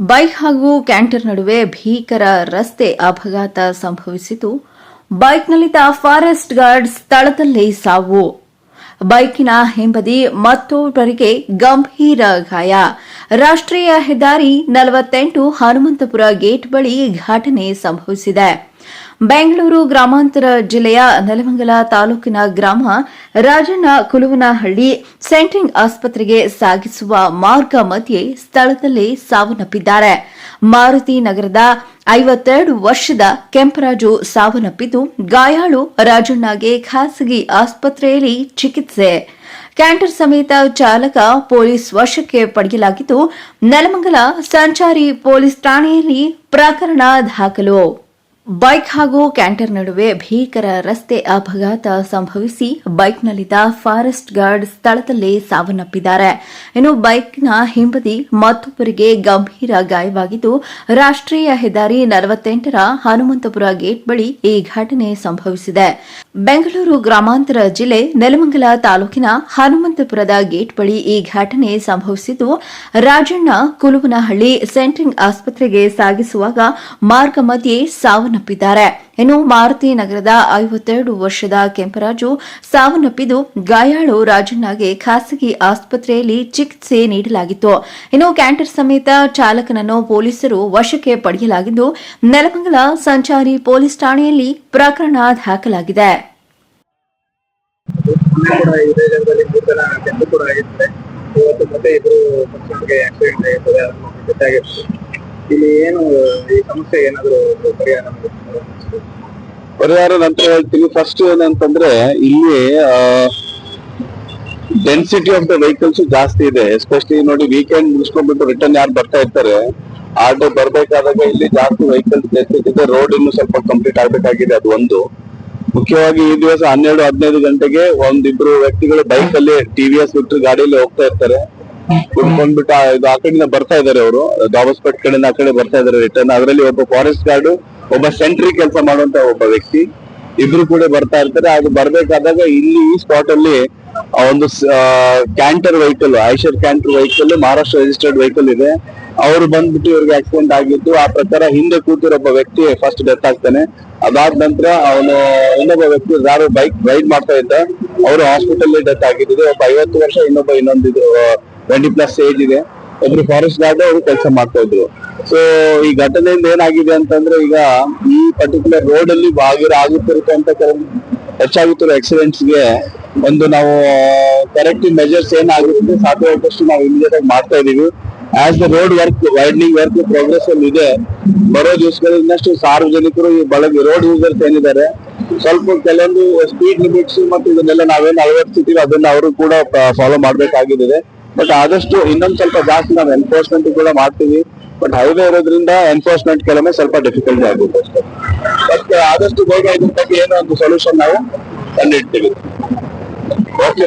Bike ಹಾಗೂ canter ನಡುವೆ ಭೀಕರ ರಸ್ತೆ ಅಪಘಾತ ಸಂಭವಿಸಿತು ಬೈಕ್ನಲ್ಲಿದ್ದ ಫಾರೆಸ್ಟ್ ಗಾರ್ಡ್ ಸ್ಥಳದಲ್ಲೇ ಸಾವು. ಬೈಕಿನ ಹಿಂಬದಿ ಮತ್ತೊಬ್ಬರಿಗೆ ಗಂಭೀರ ಗಾಯ. ರಾಷ್ಟ್ರೀಯ ಹೆದ್ದಾರಿ ನಲವತ್ತೆಂಟು ಹನುಮಂತಪುರ ಗೇಟ್ ಬಳಿ ಘಟನೆ ಸಂಭವಿಸಿದೆ. ಬೆಂಗಳೂರು ಗ್ರಾಮಾಂತರ ಜಿಲ್ಲೆಯ ನೆಲಮಂಗಲ ತಾಲೂಕಿನ ಗ್ರಾಮ ರಾಜಣ್ಣ ಕುಲುವನಹಳ್ಳಿ ಸೆಂಟ್ರಿಂಗ್ ಆಸ್ಪತ್ರೆಗೆ ಸಾಗಿಸುವ ಮಾರ್ಗ ಮಧ್ಯೆ ಸ್ಥಳದಲ್ಲೇ ಸಾವನ್ನಪ್ಪಿದ್ದಾರೆ. ಮಾರುತಿ ನಗರದ ಐವತ್ತೆರಡು ವರ್ಷದ ಕೆಂಪರಾಜು ಸಾವನ್ನಪ್ಪಿದ್ದು, ಗಾಯಾಳು ರಾಜಣ್ಣಗೆ ಖಾಸಗಿ ಆಸ್ಪತ್ರೆಯಲ್ಲಿ ಚಿಕಿತ್ಸೆ. ಕ್ಯಾಂಟರ್ ಸಮೇತ ಚಾಲಕ ಪೊಲೀಸ್ ವಶಕ್ಕೆ ಪಡೆಯಲಾಗಿದ್ದು, ನೆಲಮಂಗಲ ಸಂಚಾರಿ ಪೊಲೀಸ್ ಠಾಣೆಯಲ್ಲಿ ಪ್ರಕರಣ ದಾಖಲು. ಬೈಕ್ ಹಾಗೂ ಕ್ಯಾಂಟರ್ ನಡುವೆ ಭೀಕರ ರಸ್ತೆ ಅಪಘಾತ ಸಂಭವಿಸಿ ಬೈಕ್ನಲ್ಲಿದ್ದ ಫಾರೆಸ್ಟ್ ಗಾರ್ಡ್ ಸ್ಥಳದಲ್ಲೇ ಸಾವನ್ನಪ್ಪಿದ್ದಾರೆ. ಇನ್ನು ಬೈಕ್ನ ಹಿಂಬದಿ ಮತ್ತೊಬ್ಬರಿಗೆ ಗಂಭೀರ ಗಾಯವಾಗಿದ್ದು, ರಾಷ್ಟ್ರೀಯ ಹೆದ್ದಾರಿ ನಲವತ್ತೆಂಟರ ಹನುಮಂತಪುರ ಗೇಟ್ ಬಳಿ ಈ ಘಟನೆ ಸಂಭವಿಸಿದೆ. ಬೆಂಗಳೂರು ಗ್ರಾಮಾಂತರ ಜಿಲ್ಲೆ ನೆಲಮಂಗಲ ತಾಲೂಕಿನ ಹನುಮಂತಪುರದ ಗೇಟ್ ಬಳಿ ಈ ಘಟನೆ ಸಂಭವಿಸಿದ್ದು, ರಾಜಣ್ಣ ಕುಲುವನಹಳ್ಳಿ ಸೆಂಟ್ರಿಂಗ್ ಆಸ್ಪತ್ರೆಗೆ ಸಾಗಿಸುವಾಗ ಮಾರ್ಗ ಮಧ್ಯೆ ಸಾವನ್ನಪ್ಪಿದ್ದಾರೆ. ಇನ್ನು ಮಾರುತಿ ನಗರದ ಐವತ್ತೆರಡು ವರ್ಷದ ಕೆಂಪರಾಜು ಸಾವನ್ನಪ್ಪಿದ್ದು ಗಾಯಾಳು ರಾಜಣ್ಣಗೆ ಖಾಸಗಿ ಆಸ್ಪತ್ರೆಯಲ್ಲಿ ಚಿಕಿತ್ಸೆ ನೀಡಲಾಗಿತ್ತು. ಇನ್ನು ಕ್ಯಾಂಟರ್ ಸಮೇತ ಚಾಲಕನನ್ನು ಪೊಲೀಸರು ವಶಕ್ಕೆ ಪಡೆಯಲಾಗಿದ್ದು, ನೆಲಮಂಗಲ ಸಂಚಾರಿ ಪೊಲೀಸ್ ಠಾಣೆಯಲ್ಲಿ ಪ್ರಕರಣ ದಾಖಲಾಗಿದೆ. ಇವತ್ತು ಮತ್ತೆ ಇಬ್ರು ಆಕ್ಸಿಡೆಂಟ್ ಆಗಿರ್ತದೆ ಇಲ್ಲಿ ಏನು ಈ ಸಮಸ್ಯೆ ಏನಾದ್ರು ಪರಿಹಾರ ಪರಿಹಾರ ನಂತರ ಹೇಳ್ತೀನಿ. ಫಸ್ಟ್ ಏನಂತಂದ್ರೆ, ಇಲ್ಲಿ ಡೆನ್ಸಿಟಿ ಆಫ್ ದ ವೆಹಿಕಲ್ಸ್ ಜಾಸ್ತಿ ಇದೆ. ಎಸ್ಪೆಷಲಿ ನೋಡಿ ವೀಕೆಂಡ್ ಮುಗಿಸ್ಕೊಂಡ್ಬಿಟ್ಟು ರಿಟರ್ನ್ ಯಾರು ಬರ್ತಾ ಇರ್ತಾರೆ, ಆಟೋ ಬರ್ಬೇಕಾದಾಗ ಇಲ್ಲಿ ಜಾಸ್ತಿ ವೆಹಿಕಲ್ಸ್ ಡೆನ್ಸಿಟಿ ಇದೆ. ರೋಡ್ ಇನ್ನು ಸ್ವಲ್ಪ ಕಂಪ್ಲೀಟ್ ಆಗ್ಬೇಕಾಗಿದೆ, ಅದು ಒಂದು. ಮುಖ್ಯವಾಗಿ ಈ ದಿವಸ ಹನ್ನೆರಡು, ಹದಿನೈದು ಗಂಟೆಗೆ ಒಂದಿಬ್ರು ವ್ಯಕ್ತಿಗಳು ಬೈಕ್ ಅಲ್ಲಿ ಟಿವಿಎಸ್ ಬಿಟ್ಟು ಗಾಡಿಯಲ್ಲಿ ಹೋಗ್ತಾ ಇರ್ತಾರೆ. ಆ- ಇದು ಆ ಕಡೆಯಿಂದ ಬರ್ತಾ ಇದಾರೆ ಅವರು. ದಾಬಸ್ಪೇಟ್ ಕಡೆಯಿಂದ ಆ ಕಡೆ ಬರ್ತಾ ಇದಾರೆ ರಿಟರ್ನ್ ಅದರಲ್ಲಿ ಒಬ್ಬ ಫಾರೆಸ್ಟ್ ಗಾರ್ಡ್ ಒಬ್ಬ ಸೆಂಟ್ರಿ ಕೆಲಸ ಮಾಡುವಂತ ಒಬ್ಬ ವ್ಯಕ್ತಿ. ಇಬ್ರು ಕೂಡ ಬರ್ತಾ ಇರ್ತಾರೆ. ಅದು ಬರ್ಬೇಕಾದಾಗ ಇಲ್ಲಿ ಈ ಸ್ಪಾಟ್ ಅಲ್ಲಿ ಒಂದು canter vehicle Eicher canter vehicle Maharashtra registered vehicle ಇದೆ. ಅವರು ಬಂದ್ಬಿಟ್ಟು ಇವ್ರಿಗೆ ಆಕ್ಸಿಡೆಂಟ್ ಆಗಿದ್ದು, ಆ ಪ್ರಕಾರ ಹಿಂದೆ ಕೂತಿರೋ ಒಬ್ಬ ವ್ಯಕ್ತಿ ಫಸ್ಟ್ ಡೆತ್ ಆಗ್ತಾನೆ. ಅದಾದ ನಂತರ ಅವನು ಇನ್ನೊಬ್ಬ ವ್ಯಕ್ತಿ ಯಾರು ಬೈಕ್ ರೈಡ್ ಮಾಡ್ತಾ ಇದ್ದ, ಅವರು ಹಾಸ್ಪಿಟಲ್ ಡೆತ್ ಆಗಿದ್ದು, ಒಬ್ಬ ಐವತ್ತು ವರ್ಷ, ಇನ್ನೊಬ್ಬ ಇನ್ನೊಂದು ಟ್ವೆಂಟಿ ಪ್ಲಸ್ ಏಜ್ ಇದೆ. ಒಬ್ರು ಫಾರೆಸ್ಟ್ ಗಾರ್ಡ್ ಅವರು ಕೆಲಸ ಮಾಡ್ತಾ ಇದ್ರು. ಸೊ ಈ ಘಟನೆಯಿಂದ ಏನಾಗಿದೆ ಅಂತಂದ್ರೆ ಈಗ ಈ ಪರ್ಟಿಕ್ಯುಲರ್ ರೋಡ್ ಅಲ್ಲಿ ಆಗಿರೋ ಆಗುತ್ತಿರುತ್ತಂತ ಕೆಲವು ಹೆಚ್ಚಾಗುತ್ತಿರೋ ಆಕ್ಸಿಡೆಂಟ್ಸ್ಗೆ ಒಂದು ನಾವು ಕರೆಕ್ಟಿವ್ ಮೆಜರ್ಸ್ ಏನಾಗುತ್ತೆ ಸಾಧ್ಯವಾದಷ್ಟು ನಾವು ಇಮಿಡಿಯೇಟ್ ಆಗಿ ಮಾಡ್ತಾ ಇದೀವಿ. As the road work widening work progress ಅಲ್ಲಿ ಇದೆ, ಬರೋ ದಿವಸಗಳಲ್ಲಿ ಇನ್ನಷ್ಟು ಸಾರ್ವಜನಿಕರು ಈ ಬಳಗ ರೋಡ್ ಯೂಸರ್ಸ್ ಏನಿದ್ದಾರೆ, ಸ್ವಲ್ಪ ಕೆಲವೊಂದು ಸ್ಪೀಡ್ ಲಿಮಿಟ್ಸ್ ಮತ್ತು ಇದನ್ನೆಲ್ಲ ನಾವೇನು ಅಳವಡಿಸಿದೀವಿ ಅದನ್ನ ಅವರು ಕೂಡ ಫಾಲೋ ಮಾಡ್ಬೇಕಾಗಿದೆ. ಬಟ್ ಆದಷ್ಟು ಇನ್ನೊಂದ್ ಸ್ವಲ್ಪ ಜಾಸ್ತಿ ನಾವು ಎನ್ಫೋರ್ಸ್ಮೆಂಟ್ ಕೂಡ ಮಾಡ್ತೀವಿ. ಬಟ್ ಹೈವೇ ಇರೋದ್ರಿಂದ ಎನ್ಫೋರ್ಸ್ಮೆಂಟ್ ಕೆಲವೊಮ್ಮೆ ಸ್ವಲ್ಪ ಡಿಫಿಕಲ್ಟಿ ಆಗುತ್ತೆ ಬಟ್ ಆದಷ್ಟು ಬೇಗ ಇದ್ರ ಬಗ್ಗೆ ಏನೋ ಒಂದು ಸೊಲ್ಯೂಷನ್ ನಾವು ಕಂಡಿಡ್ತೀವಿ ಓಕೆ